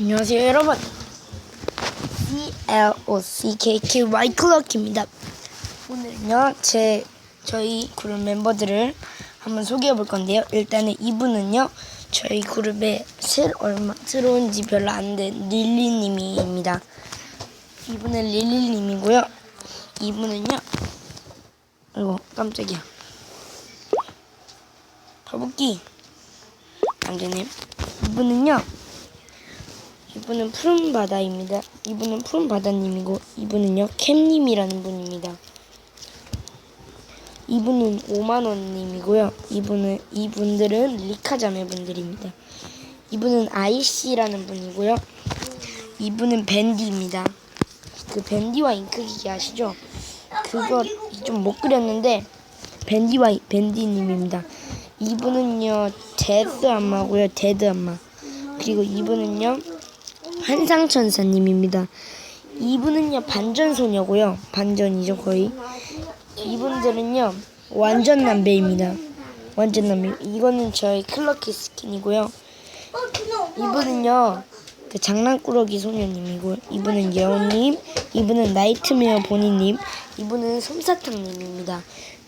안녕하세요 여러분. CLOCKKY 클럭입니다. 오늘은요 제 저희 그룹 멤버들을 한번 소개해 볼 건데요. 일단은 이분은요 저희 그룹에 새 얼마 들어온 지 별로 안 된 릴리님입니다. 이분은 릴리님이고요. 이분은요 아이고 깜짝이야. 바보기. 안 되네. 이분은요 이분은 푸른 바다입니다. 이분은 푸른 바다님이고 이분은요 캠님이라는 분입니다. 이분은 5만 원님이고요. 이분은 이분들은 리카 자매 분들입니다. 이분은 아이씨라는 분이고요. 이분은 밴디입니다. 그 밴디와 잉크기기 아시죠? 그거 좀 못 그렸는데 밴디와 밴디님입니다. 이분은요 데스 안마고요 데드 안마. 그리고 이분은요 한상천사님입니다. 이분은요 반전소녀고요. 반전이죠 거의. 이분들은요 완전 남배입니다. 완전 남배. 이거는 저희 클럭키 스킨이고요. 이분은요 그 장난꾸러기 소녀님이고 이분은 예원님, 이분은 나이트메어 보니님, 이분은 솜사탕님입니다.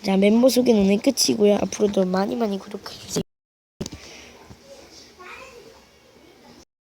자 멤버 소개는 오늘 끝이고요. 앞으로도 많이 많이 구독해주세요.